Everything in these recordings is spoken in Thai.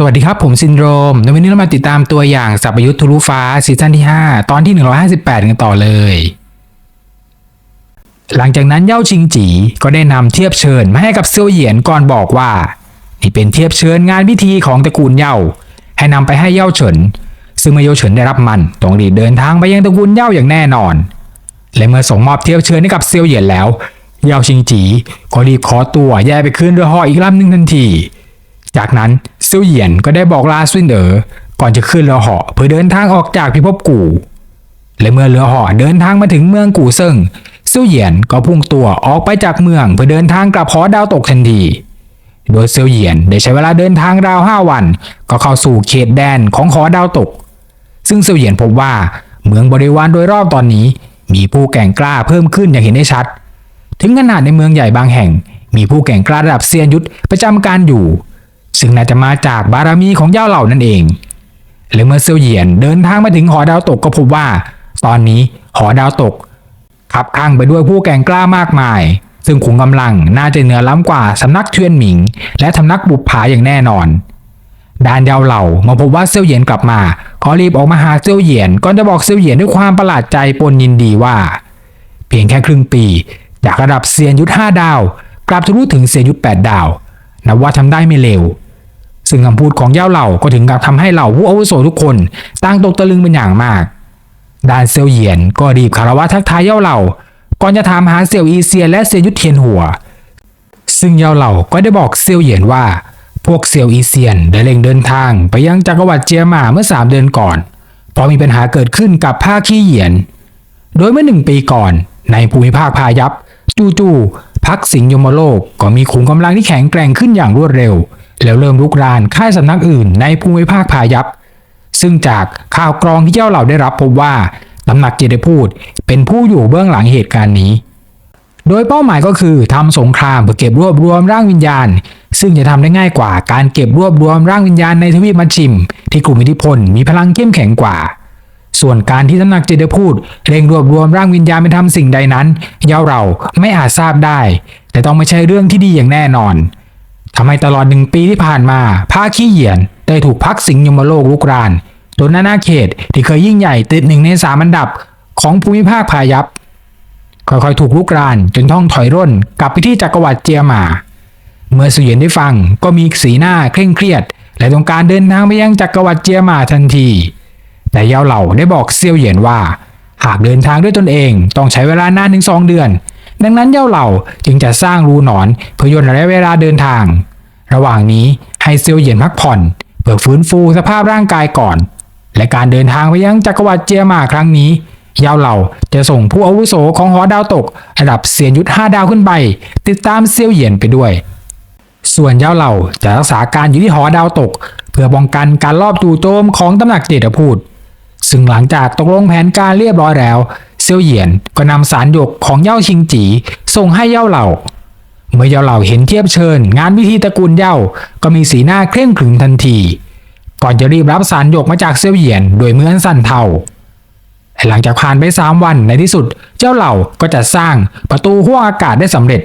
สวัสดีครับ ผมซินโดรมในวันนี้เรามาติดตามตัวอย่างสัพยุทธ์ทะลุฟ้าซีซั่นที่ 5 ตอนที่ 158 กันต่อเลย หลังจากนั้นเย่าชิงจีก็ได้นำเทียบเชิญมาให้กับเซียวเหยียนก่อนบอกว่า นี่เป็นเทียบเชิญงานพิธีของตระกูลเย่า ให้นำไปให้เย่าเฉิน ซึ่งเมื่อเย่าเฉินได้รับมันต้องรีบเดินทางไปยังตระกูลเย่าอย่างแน่นอน และเมื่อส่งมอบเทียบเชิญให้กับเซียวเหยียนแล้ว เย่าชิงจีก็รีบขอตัวแยกไปขึ้นเรือห่ออีกลำหนึ่งทันที จากนั้นเซียวเหยียนก็ได้บอกลาซินเอ๋อก่อนจะขึ้นเรือเหาะเพื่อเดินทางออกจากพิภพกู่ และเมื่อเรือเหาะเดินทางมาถึงเมืองกู่เซิงเซียวเหยียนก็พุ่งตัวออกไปจากเมืองเพื่อเดินทางกลับหอดาวตกทันที โดยเซียวเหยียนได้ใช้เวลาเดินทางราวห้าวัน ก็เข้าสู่เขตแดนของหอดาวตก ซึ่งเซียวเหยียนพบว่าเมืองบริวารโดยรอบตอนนี้ มีผู้แก่งกล้าเพิ่มขึ้นอย่างเห็นได้ชัด ถึงขนาดในเมืองใหญ่บางแห่ง มีผู้แก่งกล้าระดับเซียนยุทธประจำการอยู่ ซึ่งน่าจะมาจากบารมีของย่าเหล่านั่นเอง และเมื่อเซียวเหยียนเดินทางมาถึงหอดาวตกก็พบว่า ตอนนี้หอดาวตกขับข้างไปด้วยผู้แก่งกล้ามากมาย ซึ่งขุมกำลังน่าจะเหนือล้ำกว่าสำนักเทียนหมิง และสำนักบุปผาอย่างแน่นอนดานยาเหล่ามาพบว่าเซียวเหยียนกลับมาก็รีบออกมาหาเซียวเหยียนก่อนจะบอกเซียวเหยียนด้วยความประหลาดใจปนยินดีว่า เพียงแค่ครึ่งปี จากระดับเซียนยุทธห้าดาว กลับทะลุถึงเซียนยุทธแปดดาว นับว่าทำได้ไม่เลว ซึ่งคำพูดของเย่าเหล่าก็ถึงกับทำให้เหล่าผู้อาวุโสทุกคนต่างตกตะลึงเป็นอย่างมากด้านเซียวเหยียนก็รีบคารวะทักทายเย่าเหล่า ก่อนจะถามหาเซียวอีเซียนและเซียยุทธเทียนหัว ซึ่งเย่าเหล่าก็ได้บอกเซียวเหยียนว่า พวกเซียวอีเซียนได้เร่งเดินทางไปยังจักรวรรดิเจียหมาเมื่อสามเดือนก่อน เพราะมีปัญหาเกิดขึ้นกับผ้าขี้เหยียน โดยเมื่อหนึ่งปีก่อน ในภูมิภาคพายัพจู่ๆพักสิงยมโลกก็มีขุมกำลังที่แข็งแกร่งขึ้นอย่างรวดเร็ว แล้วเริ่มลุกรานค่ายสำนักอื่นในภูมิภาคพายัพซึ่งจากข่าวกรองที่เจ้าเหล่าได้รับพบว่าตำหนักเจไดพูดเป็นผู้อยู่เบื้องหลังเหตุการณ์นี้ โดยเป้าหมายก็คือทำสงครามเพื่อเก็บรวบรวมร่างวิญญาณ ซึ่งจะทำได้ง่ายกว่าการเก็บรวบรวมร่างวิญญาณในทวีปมัชชิม ที่กลุ่มอิทธิพลมีพลังเข้มแข็งกว่า ส่วนการที่ตำหนักเจไดพูดเร่งรวบรวมร่างวิญญาณไปทำสิ่งใดนั้น เยาเราไม่อาจทราบได้ แต่ต้องไม่ใช่เรื่องที่ดีอย่างแน่นอน ทำให้ตลอดหนึ่งปีที่ผ่านมาผ้าขี้เหยียนได้ถูกพักสิงยมโลกลุกรานจนนานาเขตที่เคยยิ่งใหญ่ติดหนึ่งในสามอันดับของภูมิภาคพายัพค่อยๆ ถูกลุกรานจนต้องถอยร่นกลับไปที่จักรวรรดิเจียมา เมื่อสุเหยียนได้ฟังก็มีสีหน้าเคร่งเครียด และต้องการเดินทางไปยังจักรวรรดิเจียมาทันที แต่เยาเหล่าได้บอกเซียวเหยียนว่า หากเดินทางด้วยตนเองต้องใช้เวลานานถึงสองเดือน ดังนั้นเย่าเหล่าจึงจะสร้างรูหนอนเพื่อย่นระยะเวลาเดินทาง ระหว่างนี้ให้เซียวเหยียนพักผ่อนเพื่อฟื้นฟูสภาพร่างกายก่อน และการเดินทางไปยังจักรวรรดิเจียมาครั้งนี้ยาวเหล่าจะส่งผู้อาวุโสของหอดาวตกระดับเซียนยุทธห้าดาวขึ้นไป ติดตามเซียวเหยียนไปด้วย ส่วนย่าเหล่าจะรักษาการอยู่ที่หอดาวตก เพื่อป้องกันการลอบจู่โจมของตำหนักเจดพูด ซึ่งหลังจากตกลงแผนการเรียบร้อยแล้ว เซียวเหยียนก็นำสารหยกของเย่าชิงจีส่งให้เย่าเหล่า เมื่อเย่าเหล่าเห็นเทียบเชิญ งานพิธีตระกูลเย่าก็มีสีหน้าเคร่งขรึมทันที ก่อนจะรีบรับสารหยกมาจากเซียวเหยียนโดยเมืออันสั่นเทาหลังจากผ่านไป3วันในที่สุดเจ้าเหล่าก็จะสร้างประตูห้วงอากาศได้สำเร็จ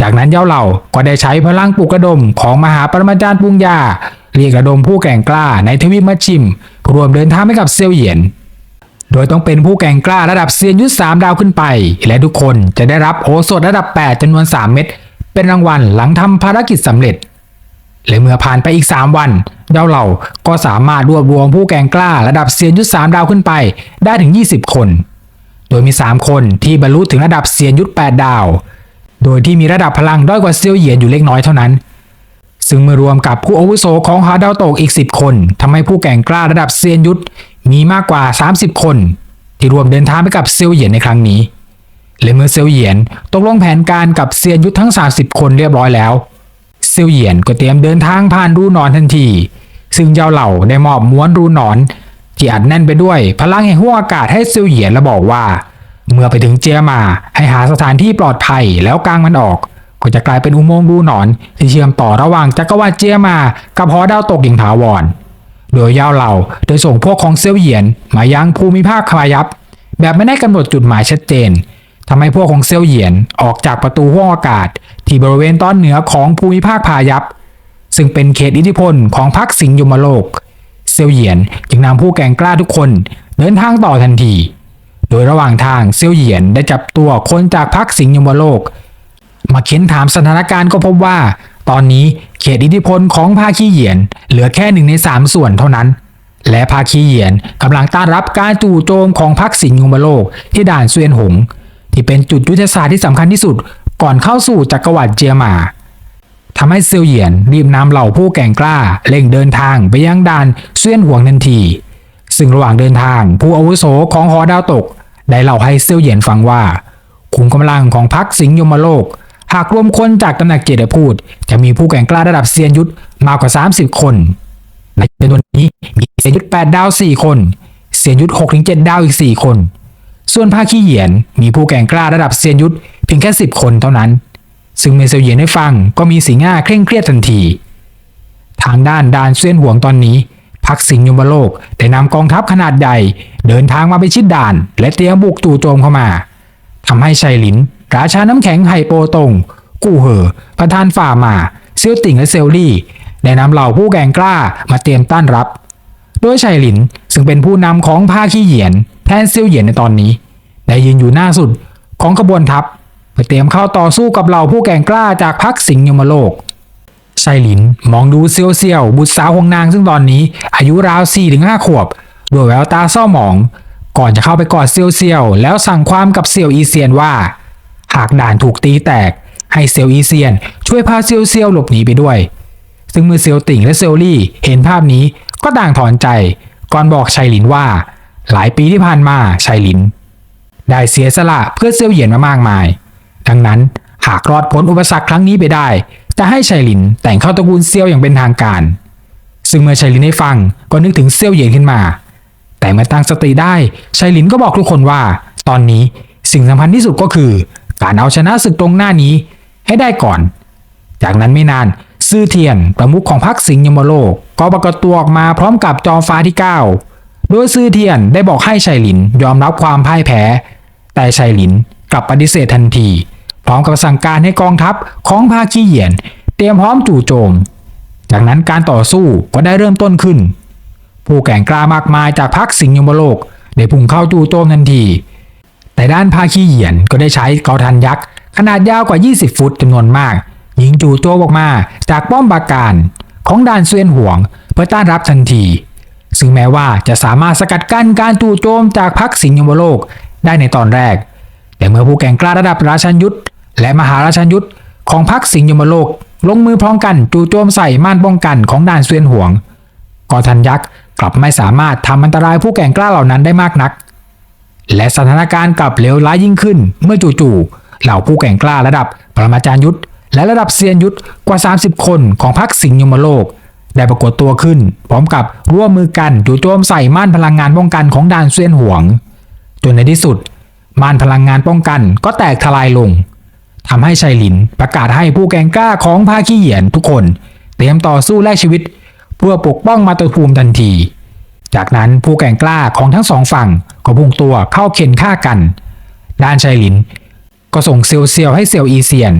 จากนั้นเจ้าเหล่าก็ได้ใช้พลังปลุกระดมของมหาปรมาจารย์ปุงยาเรียกระดมผู้แก่งกล้าในทวีปมัชชิม รวมเดินทางไปกับเซียวเหยียน โดยต้องเป็นผู้แก่งกล้าระดับเซียนยุทธสามดาวขึ้นไป และทุกคนจะได้รับโอสถระดับ 8จำนวน 3 เม็ดเป็นรางวัลหลังทำภารกิจสำเร็จ และเมื่อผ่านไปอีก 3 วันเจ้าเหล่าก็สามารถรวบรวมผู้แก่งกล้าระดับเซียนยุทธสามดาวขึ้นไปได้ถึง 20 คน โดยมี 3 คนที่บรรลุถึงระดับเซียนยุทธ8ดาว โดยที่มีระดับพลังด้อยกว่าเซียวเหยียนอยู่เล็กน้อยเท่านั้นซึ่งเมื่อรวมกับผู้อาวุโสของหาดาวตกอีก 10 คนทำให้ผู้แก่งกล้าระดับเซียนยุทธ มีมากกว่า 30 คน ที่รวมเดินทางไปกับเซียวเหยียนในครั้งนี้และเมื่อเซียวเหยียนตกลงแผนการกับเซียนยุทธทั้ง 30 คนเรียบร้อยแล้วเซียวเหยียนก็เตรียมเดินทางผ่านรูนอนทันที ซึ่งเจ้าเหล่าได้มอบม้วนรูนอน ที่อัดแน่นไปด้วยพลังแห่งห้วงอากาศให้เซียวเหยียนและบอกว่า เมื่อไปถึงเจียมาให้หาสถานที่ปลอดภัยแล้วกางมันออก ก็จะกลายเป็นอุโมงค์รูนอนที่เชื่อมต่อระหว่างจักรวรรดิเจียมา กับหอดาวตกอย่างถาวร โดยย่าเหล่าได้ส่งพวกของเซียวเหยียนมายังภูมิภาคคายับ แบบไม่ได้กำหนดจุดหมายชัดเจนทำให้พวกของเซียวเหยียนออกจากประตูห้วงอากาศ ที่บริเวณตอนเหนือของภูมิภาคพายัพซึ่งเป็นเขตอิทธิพลของพรรคสิงห์ยมโลก เซียวเหยียนจึงนำผู้แก่งกล้าทุกคนเดินทางต่อทันที โดยระหว่างทางเซียวเหยียนได้จับตัวคนจากพรรคสิงห์ยมโลก มาเค้นถามสถานการณ์ก็พบว่า ตอนนี้ เขตอิทธิพลของภาคีเหยียน เหลือแค่หนึ่งในสามส่วนเท่านั้น และภาคีเหยียนกำลังต้านรับการจู่โจมของพรรคสิงห์ยมโลกที่ด่านเซียนหง ที่เป็นจุดยุทธศาสตร์ที่สำคัญที่สุดก่อนเข้าสู่จักรวรรดิเจียหมาทำให้เซียวเหยียนรีบนำเหล่าผู้แก่งกล้าเร่งเดินทางไปยังด่านเซียนหวงทันที ซึ่งระหว่างเดินทางผู้อาวุโสของหอดาวตก ได้เล่าให้เซียวเหยียนฟังว่าขุมกำลังของพรรคสิงห์ยมโลก หากรวมคนจากตำหนักเจดพูด จะมีผู้แก่งกล้าระดับเซียนยุทธมากกว่า 30 คนในจำนวนนี้มีเซียนยุทธ8ดาว 4 คน เซียนยุทธ6ถึง7ดาวอีก 4 คน ส่วนภาคีเหยียนมีผู้แก่งกล้าระดับเซียนยุทธเพียงแค่ 10 คนเท่านั้น ซึ่งเมเซลเหยียนได้ฟังก็มีสีหน้าเคร่งเครียดทันที ทางด้านดานเซียนหวงตอนนี้พักสิงห์ยมโลกได้นำกองทัพขนาดใหญ่ เดินทางมาไปชิดด่าน และเตรียมบุกจู่โจมเข้ามาทำให้ชัยหลิน ราชาน้ำแข็งไห่โปตง กู้เหอ ประธานฝ่ามา เซียวติ่งและเซลลี่ ได้นำเหล่าผู้แกงกล้ามาเตรียมต้านรับ โดยชัยหลินซึ่งเป็นผู้นำของภาคีเหยียน แทนเซียวเหยียนในตอนนี้ ได้ยืนอยู่หน้าสุดของขบวนทัพเพื่อเตรียมเข้าต่อสู้กับเหล่าผู้แกงกล้าจากพรรคสิงห์ยมโลกไซลินมองดูเซียวเซียวบุตรสาวของนางซึ่งตอนนี้ อายุราว4ี่ถึงห้าขวบด้วยแววตาเศร้าหมอง ก่อนจะเข้าไปกอดเซียวเซียวแล้วสั่งความกับเซียวอีเซียนว่า หากด่านถูกตีแตก ให้เซียวอีเซียน ช่วยพาเซียวเซียวหลบหนีไปด้วย ซึ่งเมื่อเซียวติ่งและเซียวลี่เห็นภาพนี้ก็ต่างถอนใจ ก่อนบอกชัยหลินว่า หลายปีที่ผ่านมาชัยหลิน ได้เสียสละเพื่อเซียวเหยียนมามากมาย ดังนั้นหากรอดพ้นอุปสรรคครั้งนี้ไปได้ จะให้ชัยหลินแต่งเข้าตระกูลเซียวอย่างเป็นทางการ ซึ่งเมื่อชัยหลินได้ฟังก็นึกถึงเซียวเหยียนขึ้นมา แต่เมื่อตั้งสติได้ชัยหลินก็บอกทุกคนว่า ตอนนี้สิ่งสำคัญที่สุดก็คือ การเอาชนะศึกตรงหน้านี้ให้ได้ก่อน จากนั้นไม่นานซื่อเทียนประมุขของพรรคสิงห์ยมโลก ก็ปรากฏตัวออกมาพร้อมกับจอมฟ้าที่ 9 โดยซื่อเทียนได้บอกให้ชัยหลินยอมรับความพ่ายแพ้ แต่ชัยหลินกลับปฏิเสธทันที พร้อมกับสั่งการให้กองทัพของภาคีเหยียน เตรียมพร้อมจู่โจม จากนั้นการต่อสู้ก็ได้เริ่มต้นขึ้น ผู้แก่งกล้ามากมายจากพรรคสิงห์ยมโลกได้พุ่งเข้าจู่โจมทันที แต่ด้านภาคีเหยียนก็ได้ใช้เกาทันยักษ์ ขนาดยาวกว่า 20 ฟุตจำนวนมาก ยิงจู่โจมออกมาจากป้อมปราการของด่านเซียนห่วง เพื่อต้านรับทันที ซึ่งแม้ว่าจะสามารถสกัดกั้นการจู่โจมจากพรรคสิงห์ยมโลกได้ในตอนแรก แต่เมื่อผู้แก่งกล้าระดับราชันยุทธและมหาราชันยุทธของพรรคสิงห์ยมโลก ลงมือพร้อมกันจู่โจมใส่ม่านป้องกันของด่านเซียนห่วงกอทันยักษ์กลับไม่สามารถทำอันตรายผู้แก่งกล้าเหล่านั้นได้มากนัก และสถานการณ์กลับเลวร้ายยิ่งขึ้น เมื่อจู่ๆเหล่าผู้แก่งกล้าระดับปรมาจารย์ยุทธและระดับเซียนยุทธกว่า 30 คนของพรรคสิงห์ยมโลก ได้ปรากฏตัวขึ้น พร้อมกับร่วมมือกันจู่โจมใส่ม่านพลังงานป้องกันของด่านเซียนหวง จนในที่สุด ม่านพลังงานป้องกันก็แตกทลายลงทำให้ชัยหลินประกาศให้ผู้แก่งกล้าของภาคีเหยียนทุกคน เตรียมต่อสู้แลกชีวิต เพื่อปกป้องมาตุภูมิทันที จากนั้นผู้แก่งกล้าของทั้งสองฝั่งก็พุ่งตัวเข้าเข็นฆ่ากัน ด้านชัยหลิน ก็ส่งเซียวเซียวให้เซียวอีเซียน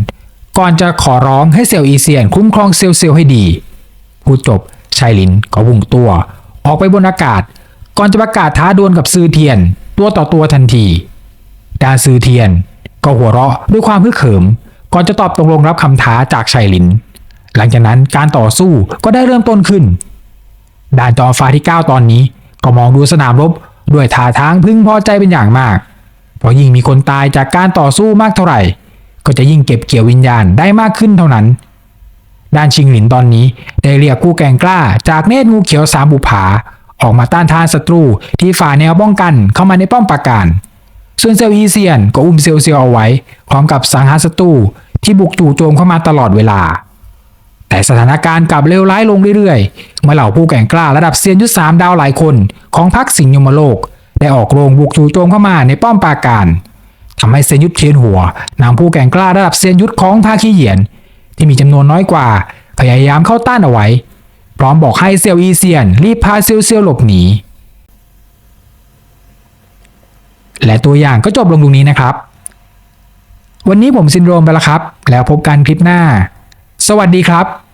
ก่อนจะขอร้องให้เซียวอีเซียนคุ้มครองเซียวเซียวให้ดีพูดจบชัยหลินก็พุ่งตัวออกไปบนอากาศ ก่อนจะประกาศท้าดวลกับซือเทียน ตัวต่อตัวทันทีด้านซือเทียน ก็หัวเราะด้วยความฮึกเหิม ก่อนจะตอบตกลงรับคำท้าจากชัยหลิน หลังจากนั้นการต่อสู้ก็ได้เริ่มต้นขึ้น ด่านจอฟ้าที่ 9 ตอนนี้ ก็มองดูสนามรบด้วยท่าทางพึงพอใจเป็นอย่างมาก เพราะยิ่งมีคนตายจากการต่อสู้มากเท่าไหร่ ก็จะยิ่งเก็บเกี่ยววิญญาณได้มากขึ้นเท่านั้น ด้านชิงหลินตอนนี้ได้เรียกกู้แกงกล้าจากเนตรงูเขียวสามบุผาออกมาต้านทานศัตรูที่ฝ่าแนวป้องกันเข้ามาในป้อมปราการ ส่วนเซลอีเซียนก็อุ้มเซลเซียวเอาไว้พร้อมกับสังหารศัตรูที่บุกจู่โจมเข้ามาตลอดเวลา แต่สถานการณ์กลับเลวร้ายลงเรื่อยๆ เมื่อเหล่าผู้แก่งกล้าระดับเซียนยุทธสามดาวหลายคนของพรรคสิงห์ยมโลก ได้ออกโรงบุกจู่โจมเข้ามาในป้อมปราการทำให้เซียนยุทธเทียนหัวนำผู้แก่งกล้าระดับเซียนยุทธของภาคีเหยียน ที่มีจำนวนน้อยกว่าพยายามเข้าต้านเอาไว้ พร้อมบอกให้เซียวอีเซียน รีบพาเซียวเซียวหลบหนีและตัวอย่างก็จบลงตรงนี้นะครับ วันนี้ผมซินโดรมไปแล้วครับ แล้วพบกันคลิปหน้า สวัสดีครับ